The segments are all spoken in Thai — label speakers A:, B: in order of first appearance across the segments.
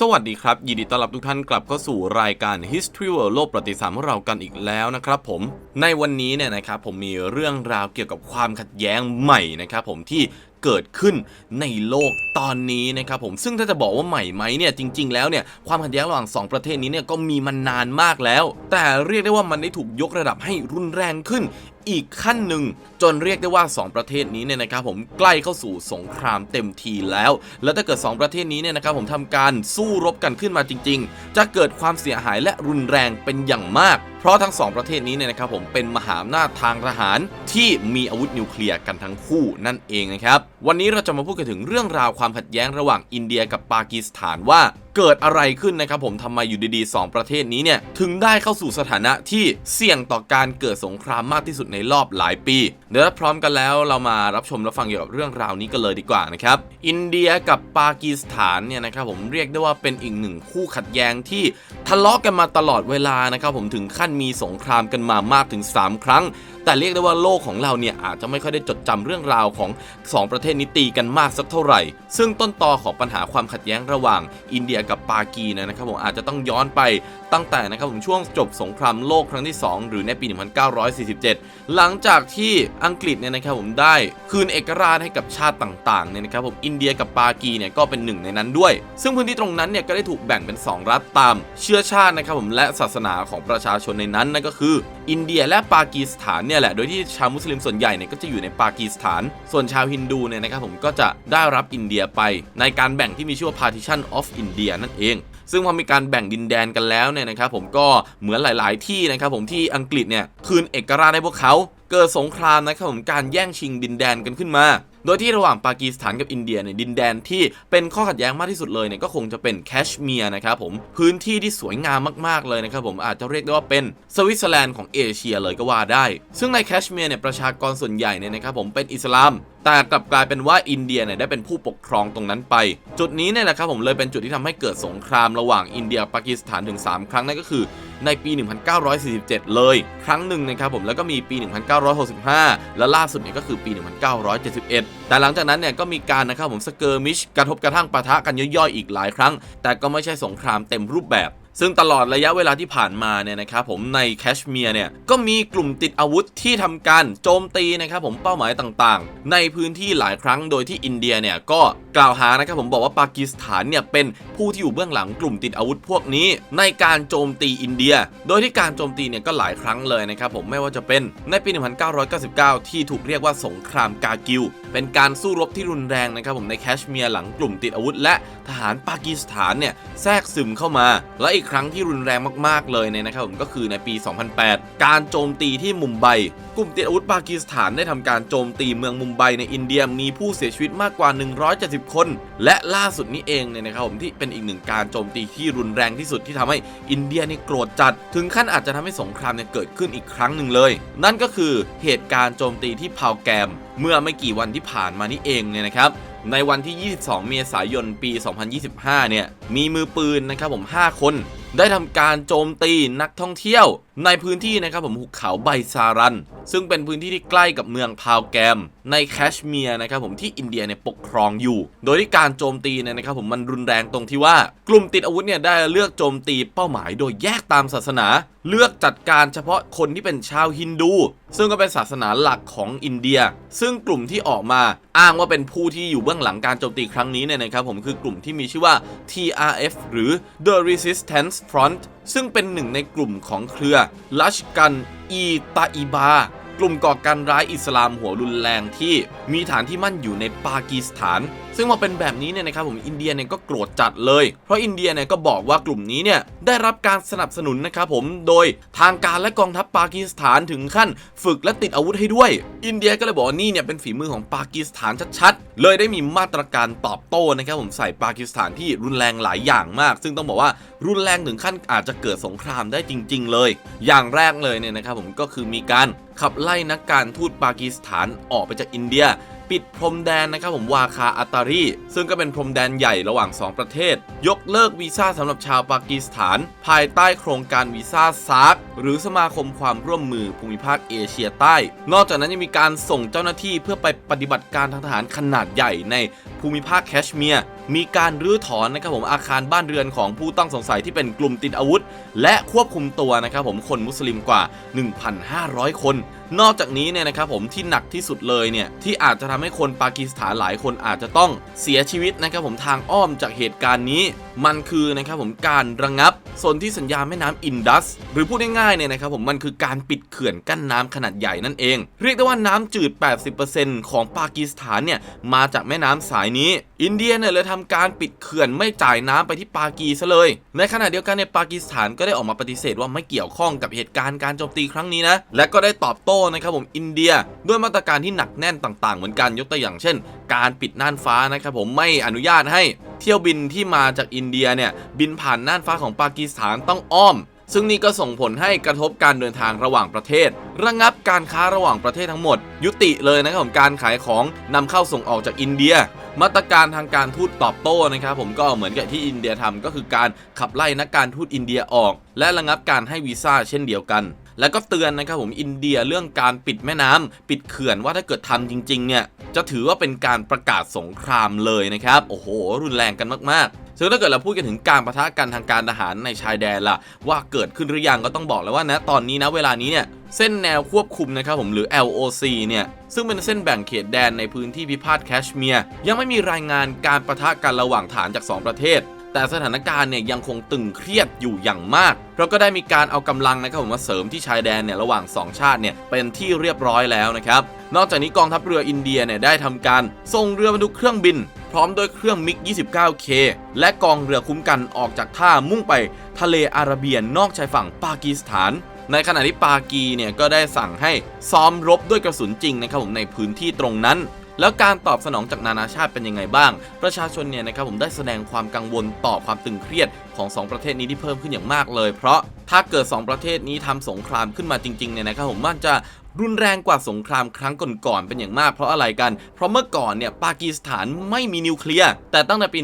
A: สวัสดีครับ ยินดีต้อนรับทุกท่านกลับเข้าสู่รายการ History World โลกประวัติศาสตร์ของเรากันอีกแล้วนะครับผมในวันนี้เนี่ยนะครับผมมีเรื่องราวเกี่ยวกับความขัดแย้งใหม่นะครับผมที่เกิดขึ้นในโลกตอนนี้นะครับผมซึ่งถ้าจะบอกว่าใหม่ไหมเนี่ยจริง ๆ แล้วเนี่ยความขัดแย้งระหว่าง 2 ประเทศนี้เนี่ยก็มีมานานมากแล้ว แต่เรียกได้ว่ามันได้ถูกยกระดับให้รุนแรงขึ้น อีกขั้นหนึ่ง จนเรียกได้ว่า 2 ประเทศนี้เนี่ยนะครับผมใกล้เข้าสู่สงครามเต็มทีแล้ว แล้วถ้าเกิด 2 ประเทศนี้เนี่ยนะครับผมทำการสู้รบกันขึ้นมาจริง ๆ จะเกิดความเสียหายและรุนแรงเป็นอย่างมาก เพราะทั้ง 2 ประเทศนี้เนี่ยนะครับผมเป็นมหาอำนาจทางทหาร ที่มีอาวุธนิวเคลียร์กันทั้งคู่นั่นเองนะครับวันนี้เราจะมาพูดกันถึงเรื่องราวความขัดแย้งระหว่างอินเดียกับปากีสถานว่า เกิดอะไรขึ้นนะครับผมทำไมอยู่ดีๆ 2 ประเทศนี้เนี่ยถึงได้เข้าสู่สถานะที่เสี่ยงต่อการเกิดสงครามมากที่สุดในรอบหลายปีเดี๋ยวถ้าพร้อมกันแล้วเรามารับชมรับฟังเกี่ยวกับเรื่องราวนี้กันเลยดีกว่านะครับอินเดียกับปากีสถานเนี่ยนะครับผมเรียกได้ว่าเป็นอีกหนึ่งคู่ขัดแย้งที่ทะเลาะกันมาตลอดเวลานะครับผมถึงขั้นมีสงครามกันมามากถึง 3 ครั้ง แต่เรียกได้ว่าโลกของเราเนี่ยอาจจะไม่ค่อยได้จดจำเรื่องราวของ 2 ประเทศนี้ตีกันมากสักเท่าไหร่ ซึ่งต้นตอของปัญหาความขัดแย้งระหว่างอินเดียกับปากีนะครับผมอาจจะต้องย้อนไปตั้งแต่นะครับผมช่วงจบสงครามโลกครั้งที่ 2 หรือในปี 1947 หลังจากที่อังกฤษเนี่ยนะครับผมได้คืนเอกราชให้กับชาติต่างๆเนี่ยนะครับผมอินเดียกับปากีเนี่ยก็เป็นหนึ่งในนั้นด้วย ซึ่งพื้นที่ตรงนั้นเนี่ยก็ได้ถูกแบ่งเป็น 2 รัฐตาม เชื้อชาตินะครับผมและศาสนาของประชาชนในนั้นนั่นก็คือ อินเดียและปากีสถานเนี่ยแหละ โดยที่ชาวมุสลิมส่วนใหญ่เนี่ยก็จะอยู่ในปากีสถาน ส่วนชาวฮินดูเนี่ยนะครับผมก็จะได้รับอินเดียไป ในการแบ่งที่มีชื่อว่า partition of India นั่นเอง ซึ่งพอมีการแบ่งดินแดนกันแล้วเนี่ยนะครับผมก็เหมือนหลาย ๆ ที่นะครับผมที่อังกฤษเนี่ยคืนเอกราชให้พวกเขา เกิดสงครามนะครับผมการแย่งชิงดินแดนกันขึ้นมา โดยที่ระหว่างปากีสถานกับอินเดียเนี่ยดินแดนที่เป็นข้อขัดแย้งมากที่สุดเลยเนี่ยก็คงจะเป็นแคชเมียร์นะครับผมพื้นที่ที่สวยงามมากๆเลยนะครับผมอาจจะเรียกได้ว่าเป็นสวิตเซอร์แลนด์ของเอเชียเลยก็ว่าได้ ซึ่งในแคชเมียร์เนี่ยประชากรส่วนใหญ่เนี่ยนะครับผมเป็นอิสลามแต่กลับกลายเป็นว่าอินเดียเนี่ยได้เป็นผู้ปกครองตรงนั้นไป จุดนี้เนี่ยแหละครับผมเลยเป็นจุดที่ทำให้เกิดสงครามระหว่างอินเดียปากีสถานถึง 3 ครั้งนั่นก็คือ ในปี 1947 เลย ครั้งหนึ่งนะครับผมแล้วก็มีปี 1965 และล่าสุดเนี่ยก็คือปี 1971 แต่หลังจากนั้นเนี่ยก็มีการนะครับผมสเกอร์มิชกระทบกระทั่งปะทะกันย่อยๆอีกหลายครั้ง แต่ก็ไม่ใช่สงครามเต็มรูปแบบ ซึ่งตลอดระยะเวลาที่ผ่านมาเนี่ยนะครับผมในแคชเมียร์เนี่ยก็มีกลุ่มติดอาวุธที่ทำการโจมตีนะครับผมเป้าหมายต่างๆ ในพื้นที่หลายครั้งโดยที่อินเดียเนี่ยก็กล่าวหานะครับผมบอกว่าปากีสถานเนี่ยเป็นผู้ที่อยู่เบื้องหลังกลุ่มติดอาวุธพวกนี้ ในการโจมตีอินเดีย โดยที่การโจมตีเนี่ยก็หลายครั้งเลยนะครับผมไม่ว่าจะเป็นในปี 1999 ที่ถูกเรียกว่าสงครามกากิลเป็นการสู้รบที่รุนแรงนะครับผมในแคชเมียร์หลังกลุ่มติดอาวุธ และทหารปากีสถานเนี่ยแทรกซึมเข้ามาและอีกครั้งที่รุนแรงมากๆเลยเนี่ยนะครับผมก็คือในปี 2008 การโจมตีที่มุมไบกลุ่มติดอาวุธปากีสถานได้ทำการโจมตีเมืองมุมไบในอินเดียมีผู้เสียชีวิตมากกว่า 170 คน และล่าสุดนี้เองเนี่ยนะครับผมที่เป็นอีกหนึ่งการโจมตีที่รุนแรงที่สุดที่ทำให้อินเดียนี่โกรธจัด ถึงขั้นอาจจะทำให้สงครามเนี่ยเกิดขึ้นอีกครั้งหนึ่งเลย นั่นก็คือเหตุการณ์โจมตีที่พาวแกม เมื่อไม่กี่วันที่ผ่านมานี่เองเนี่ยนะครับในวันที่ 22 เมษายน ปี 2025 เนี่ย มีมือปืนนะครับผม 5 คน ได้ทำการโจมตีนักท่องเที่ยว ในพื้นที่นะครับผมหุบเขาไบซารัน ซึ่งเป็นพื้นที่ที่ใกล้กับเมืองพาวแกม ในแคชเมียร์นะครับผมที่อินเดียเนี่ยปกครองอยู่ โดยที่การโจมตีเนี่ยนะครับผมมันรุนแรงตรงที่ว่ากลุ่มติดอาวุธเนี่ยได้เลือกโจมตีเป้าหมายโดยแยกตามศาสนา เลือกจัดการเฉพาะคนที่เป็นชาวฮินดู ซึ่งก็เป็นศาสนาหลักของอินเดีย ซึ่งกลุ่มที่ออกมาอ้างว่าเป็นผู้ที่อยู่เบื้องหลังการโจมตีครั้งนี้เนี่ยนะครับผมคือกลุ่มที่มีชื่อว่า TRF หรือ The Resistance Front ซึ่งเป็นหนึ่งในกลุ่มของเครือลัชกันอีตาอีบา กลุ่มก่อการร้ายอิสลามหัวรุนแรงที่มีฐานที่มั่นอยู่ในปากีสถาน ซึ่งพอเป็นแบบนี้เนี่ยนะครับผมอินเดียเนี่ยก็โกรธจัดเลย เพราะอินเดียเนี่ยก็บอกว่ากลุ่มนี้เนี่ยได้รับการสนับสนุนนะครับผมโดยทางการและกองทัพปากีสถานถึงขั้น ฝึกและติดอาวุธให้ด้วย อินเดียก็เลยบอกว่านี่เนี่ยเป็นฝีมือของปากีสถานชัดๆ เลยได้มีมาตรการตอบโต้นะครับผมใส่ปากีสถานที่รุนแรงหลายอย่างมาก ซึ่งต้องบอกว่ารุนแรงถึงขั้นอาจจะเกิดสงครามได้จริง ๆ เลย อย่างแรกเลยเนี่ยนะครับผมก็คือมีการขับไไล่นักการทูตปากีสถานออกไปจากอินเดีย ปิดพรมแดนนะครับผมวาคาอัตตารี ซึ่งก็เป็นพรมแดนใหญ่ระหว่าง 2 ประเทศ ยกเลิกวีซ่าสำหรับชาวปากีสถาน ภายใต้โครงการวีซ่าซาร์กหรือสมาคมความร่วมมือภูมิภาคเอเชียใต้ นอกจากนั้นยังมีการส่งเจ้าหน้าที่เพื่อไปปฏิบัติการทางทหารขนาดใหญ่ในภูมิภาคแคชเมียร์ มีการรื้อถอนนะครับผมอาคารบ้านเรือนของผู้ต้องสงสัยที่เป็นกลุ่มติดอาวุธ และควบคุมตัวนะครับผมคนมุสลิมกว่า 1,500 คน นอกจากนี้เนี่ยนะครับผมที่หนักที่สุดเลยเนี่ยที่อาจจะทำให้คนปากีสถานหลายคนอาจจะต้องเสียชีวิตนะครับผมทางอ้อมจากเหตุการณ์นี้ มันคือนะครับผมการระงับสนที่สัญญาแม่น้ำอินดัส หรือพูดง่ายๆเนี่ยนะครับผมมันคือการปิดเขื่อนกั้นน้ำขนาดใหญ่นั่นเอง เรียกได้ว่าน้ำจืด 80%ของปากีสถานเนี่ยมาจากแม่น้ำสายนี้ อินเดียเนี่ยเลยทำการปิดเขื่อนไม่จ่ายน้ำไปที่ปากีซะเลย ในขณะเดียวกันในยปากีสถานก็ได้ออกมาปฏิเสธว่าไม่เกี่ยวข้องกับเหตุการณ์การโจมตีครั้งนี้นะและก็ได้ตอบโต้นะครับผมอินเดีย ด้วยมาตรการที่หนักแน่นต่างๆ เหมือนกันยกตัวอย่างเช่น การปิดน่านฟ้านะครับผมไม่อนุญาตให้เที่ยวบินที่มาจากอินเดียเนี่ยบินผ่านน่านฟ้าของปากีสถานต้องอ้อม ซึ่งนี่ก็ส่งผลให้กระทบการเดินทางระหว่างประเทศ ระงับการค้าระหว่างประเทศทั้งหมด ยุติเลยนะครับผมการขายของนำเข้าส่งออกจากอินเดีย มาตรการทางการทูตตอบโต้นะครับผมก็เหมือนกับที่อินเดียทำก็คือการขับไล่นักการทูตอินเดียออก และระงับการให้วีซ่าเช่นเดียวกัน แล้วก็เตือนนะครับผมอินเดียเรื่องการปิดแม่น้ำปิดเขื่อนว่าถ้าเกิดทำจริงๆเนี่ยจะถือว่าเป็นการประกาศสงครามเลยนะครับโอ้โห รุนแรงกันมากๆซึ่งถ้าเกิดเราพูดกันถึงการประทะกันทางการทหารในชายแดนล่ะ ว่าเกิดขึ้นหรือยังก็ต้องบอกแล้วว่านะตอนนี้นะเวลานี้เนี่ยเส้นแนวควบคุมนะครับผมหรือ LOC เนี่ยซึ่งเป็นเส้นแบ่งเขตแดนในพื้นที่พิพาทแคชเมียร์ยังไม่มีรายงานการประทะกันระหว่างฐานจาก 2 ประเทศ แต่สถานการณ์เนี่ยยังคงตึงเครียดอยู่อย่างมากเราก็ได้มีการเอากำลังนะครับผมมาเสริมที่ชายแดนเนี่ยระหว่าง 2 ชาติเนี่ยเป็นที่เรียบร้อยแล้วนะครับนอกจากนี้กองทัพเรืออินเดียเนี่ยได้ทำการส่งเรือบรรทุกเครื่องบิน พร้อมด้วยเครื่องมิก 29K และกองเรือคุ้มกันออกจากท่ามุ่งไปทะเลอาระเบียนนอกชายฝั่งปากีสถานในขณะที่ปากีเนี่ยก็ได้สั่งให้ซ้อมรบด้วยกระสุนจริงนะครับผมในพื้นที่ตรงนั้น แล้วการตอบสนองจากนานาชาติเป็นยังไงบ้าง ประชาชนเนี่ยนะครับผมได้แสดงความกังวลต่อความตึงเครียดของ 2 ประเทศนี้ที่เพิ่มขึ้นอย่างมากเลย เพราะถ้าเกิด 2 ประเทศนี้ทำสงครามขึ้นมาจริงๆเนี่ยนะครับผมมันจะ รุนแรงกว่าสงครามครั้งก่อนๆเป็นอย่างมากเพราะอะไรกัน เพราะเมื่อก่อนเนี่ยปากีสถานไม่มีนิวเคลียร์แต่ตั้งแต่ปี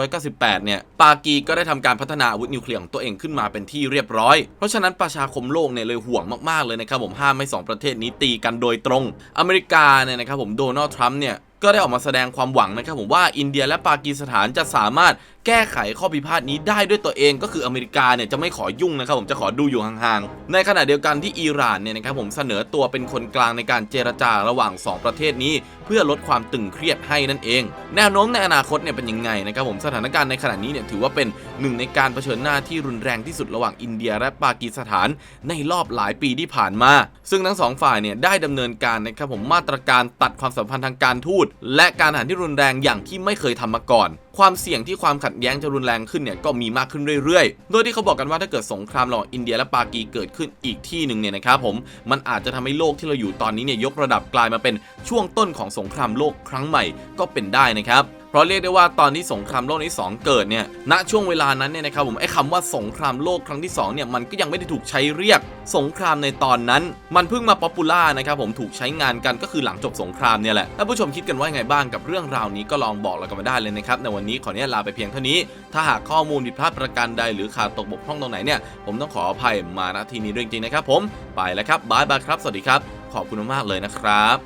A: 1998 เนี่ยปากีก็ได้ทำการพัฒนาอาวุธนิวเคลียร์ของตัวเองขึ้นมาเป็นที่เรียบร้อย เพราะฉะนั้นประชาคมโลกเนี่ยเลยห่วงมากๆเลยนะครับผมห้ามไม่สองประเทศนี้ตีกันโดยตรง อเมริกาเนี่ยนะครับผมโดนัลด์ทรัมป์เนี่ยก็ได้ออกมาแสดงความหวังนะครับผมว่าอินเดียและปากีสถานจะสามารถ แก้ไขข้อพิพาทนี้ได้ด้วยตัวเองก็คืออเมริกาเนี่ยจะไม่ขอยุ่งนะครับผมจะขอดูอยู่ห่างๆ ในขณะเดียวกันที่อิหร่านเนี่ยนะครับผมเสนอตัวเป็นคนกลางในการเจรจาระหว่าง 2 ประเทศนี้ เพื่อลดความตึงเครียดให้นั่นเอง แนวโน้มในอนาคตเนี่ยเป็นยังไงนะครับผมสถานการณ์ในขณะนี้เนี่ยถือว่าเป็นหนึ่งในการเผชิญหน้าที่รุนแรงที่สุดระหว่างอินเดียและปากีสถาน ในรอบหลายปีที่ผ่านมา ซึ่งทั้งสองฝ่ายเนี่ยได้ดำเนินการนะครับผมมาตรการตัดความสัมพันธ์ทางการทูตและการทหารที่รุนแรงอย่างที่ไม่เคยทำมาก่อน ความเสี่ยงที่ความขัดแย้งจะรุนแรงขึ้นเนี่ยก็มีมากขึ้นเรื่อยๆ โดยที่เขาบอกกันว่าถ้าเกิดสงครามระหว่างอินเดียและปากีเกิดขึ้นอีกที่หนึ่งเนี่ยนะครับผมมันอาจจะทำให้โลกที่เราอยู่ตอนนี้เนี่ยยกระดับกลายมาเป็นช่วงต้นของสงครามโลกครั้งใหม่ก็เป็นได้นะครับ เพราะเรียกได้ว่าตอนที่สงครามโลกที่2เกิดเนี่ยณช่วงเวลานั้นเนี่ยนะครับผมไอ้คำว่าสงครามโลกครั้งที่2เนี่ยมันก็ยังไม่ได้ถูกใช้เรียกสงครามในตอนนั้น มันเพิ่งมาป๊อปปูล่านะครับผมถูกใช้งานกันก็คือหลังจบสงครามเนี่ยแหละถ้าผู้ชมคิดกันว่าไงบ้างกับเรื่องราวนี้ก็ลองบอกเรากันมาได้เลยนะครับในวันนี้ขออนุญาตลาไปเพียงเท่านี้ ถ้าหากข้อมูลผิดพลาดประการใดหรือขาดตกบกพร่องตรงไหนเนี่ยผมต้องขออภัยมาณที่นี้ด้วยจริงๆนะครับผมไปแล้วครับบายบายครับ สวัสดีครับ ขอบคุณมากเลยนะครับ